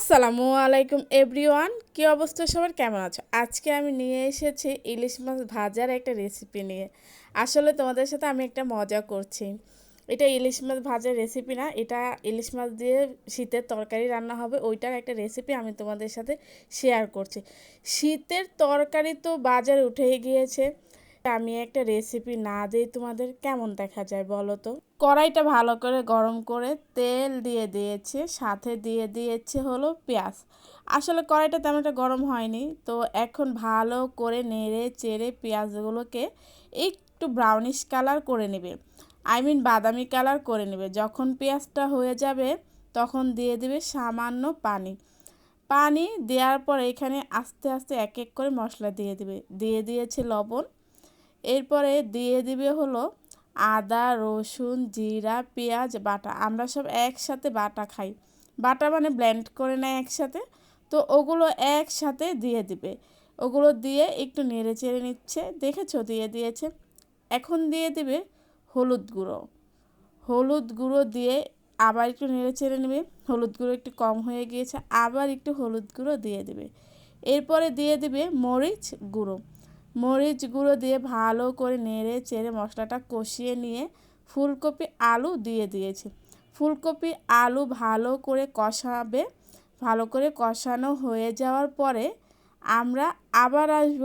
আসসালামু আলাইকুম এভরিওয়ান, কী অবস্থা সবার? কেমন আছো? আজকে আমি নিয়ে এসেছি ইলিশ মাছ ভাজার একটা রেসিপি নিয়ে। আসলে তোমাদের সাথে আমি একটা মজা করছি। এটা ইলিশ মাছ ভাজার রেসিপি না, এটা ইলিশ মাছ দিয়ে শীতের তরকারি রান্না হবে, ওইটার একটা রেসিপি আমি তোমাদের সাথে শেয়ার করছি। শীতের তরকারি তো বাজারে উঠেই গিয়েছে। আমি একটা রেসিপি না দিই তোমাদের কেমন দেখা যায় বলো তো? কড়াইটা ভালো করে গরম করে তেল দিয়ে দিয়েছে, সাথে দিয়ে দিয়েছে হলো পেঁয়াজ। আসলে কড়াইটা তেমন একটা গরম হয়নি, তো এখন ভালো করে নেড়ে চেড়ে পেঁয়াজগুলোকে একটু ব্রাউনিশ কালার করে নেবে। আই মিন বাদামি কালার করে নেবে। যখন পেঁয়াজটা হয়ে যাবে, তখন দিয়ে দেবে সামান্য পানি। পানি দেওয়ার পর এখানে আস্তে আস্তে এক এক করে মশলা দিয়ে দিবে। দিয়ে দিয়েছে লবণ। এরপরে দিয়ে দিবে হলো আদা, রসুন, জিরা, পেঁয়াজ, বাটা। আমরা সব একসাথে বাটা খাই। বাটা মানে ব্লেন্ড করে নেয় একসাথে। তো ওগুলো একসাথে দিয়ে দিবে। ওগুলো দিয়ে একটু নেড়ে চেড়ে নিচ্ছে। দেখেছ? দিয়ে দিয়েছে। এখন দিয়ে দিবে হলুদ গুঁড়ো। হলুদ গুঁড়ো দিয়ে আবার একটু নেড়ে চেড়ে নেবে। হলুদ গুঁড়ো একটু কম হয়ে গিয়েছে। আবার একটু হলুদ গুঁড়ো দিয়ে দেবে। এরপরে দিয়ে দিবে মরিচ গুঁড়ো। মরিচ গুঁড়ো দিয়ে ভালো করে নেড়ে চেড়ে মশলাটা কষিয়ে নিয়ে ফুলকপি আলু দিয়ে দিয়েছি। ফুলকপি আলু ভালো করে কষাবে। ভালো করে কষানো হয়ে যাওয়ার পরে আমরা আবার আসব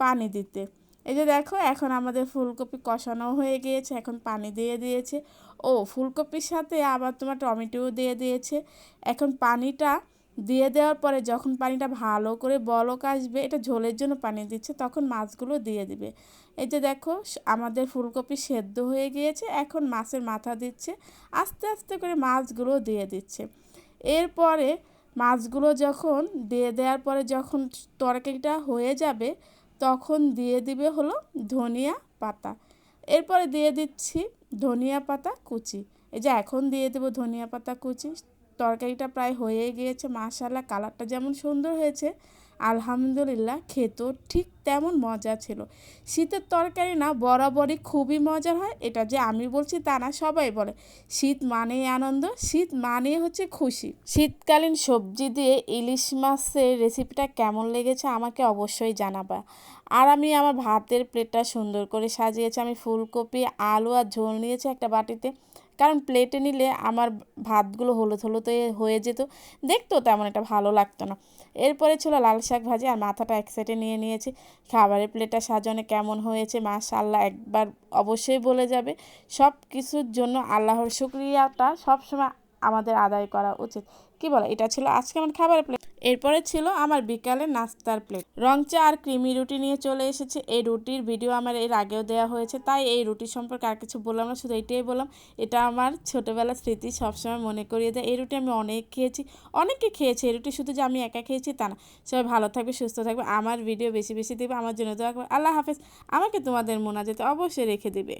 পানি দিতে। এই যে দেখো, এখন আমাদের ফুলকপি কষানো হয়ে গিয়েছে, এখন পানি দিয়ে দিয়েছে। ও, ফুলকপির সাথে আবার তোমার টমেটোও দিয়ে দিয়েছে। এখন পানিটা দিয়ে দেওয়ার পরে যখন পানিটা ভালো করে বলক আসবে, এটা ঝোলের জন্য পানি দিচ্ছে, তখন মাছগুলো দিয়ে দিবে। এই যে দেখো আমাদের ফুলকপি সেদ্ধ হয়ে গিয়েছে, এখন মাছের মাথা দিচ্ছে, আস্তে আস্তে করে মাছগুলো দিয়ে দিচ্ছে। এরপরে মাছগুলো যখন দিয়ে দেওয়ার পরে যখন তরকারিটা হয়ে যাবে, তখন দিয়ে দিবে হলো ধনিয়া পাতা। এরপরে দিয়ে দিচ্ছি ধনিয়া পাতা কুচি। এই যে এখন দিয়ে দেবো ধনিয়া পাতা কুচি। তরকারিটা প্রায় হয়ে গিয়েছে মাশাল্লাহ কালারটা যেমন সুন্দর হয়েছে, আলহামদুলিল্লাহ খেতেও ঠিক তেমন মজা ছিল। শীতের তরকারি না, বরাবরই খুবই মজার হয়, এটা যে আমি বলছি তা না, সবাই বলে। শীত মানেই আনন্দ, শীত মানেই হচ্ছে খুশি। শীতকালীন সবজি দিয়ে ইলিশ মাছের রেসিপিটা কেমন লেগেছে আমাকে অবশ্যই জানাবা। আর আমি আমার ভাতের প্লেটটা সুন্দর করে সাজিয়েছি, আমি ফুলকপি, আলু আর ঝোল নিয়েছি একটা বাটিতে। কারণ প্লেটে নিলে আমার ভাতগুলো হলুদ হলুদ হয়ে যেত। দেখতেও তেমন একটা ভালো লাগতো না। এরপরে ছিল লাল শাক ভাজি আর মাথাটা এক সাইডে নিয়ে নিয়েছি। খাবারের প্লেটটা সাজানো কেমন হয়েছে মাশাল্লাহ একবার অবশ্যই বলে যাবে। সব কিছুর জন্য আল্লাহর শুক্রিয়াটা সবসময় আমাদের আদায় করা উচিত। কি বলে? এটা ছিল আজকে আমার খাবারের প্লেট এরপরে ছিল আমার বিকালে নাস্তার প্লেট রং চা আর ক্রিমি রুটি নিয়ে চলে এসেছে। এই রুটির ভিডিও আমার এর আগেও দেওয়া হয়েছে। তাই এই রুটি সম্পর্কে আর কিছু বললাম না, শুধু এইটাই বললাম। এটা আমার ছোটোবেলার স্মৃতি সবসময় মনে করিয়ে দেয়। এই রুটি আমি অনেক খেয়েছি। অনেকে খেয়েছি। এই রুটি শুধু যে আমি একা খেয়েছি তা না। সবাই ভালো থাকবে, সুস্থ থাকবে। আমার ভিডিও বেশি বেশি দেবে। আমার জন্য দোয়া করবে। আল্লাহ হাফেজ। আমাকে তোমাদের মোনা যেতে অবশ্যই রেখে দেবে।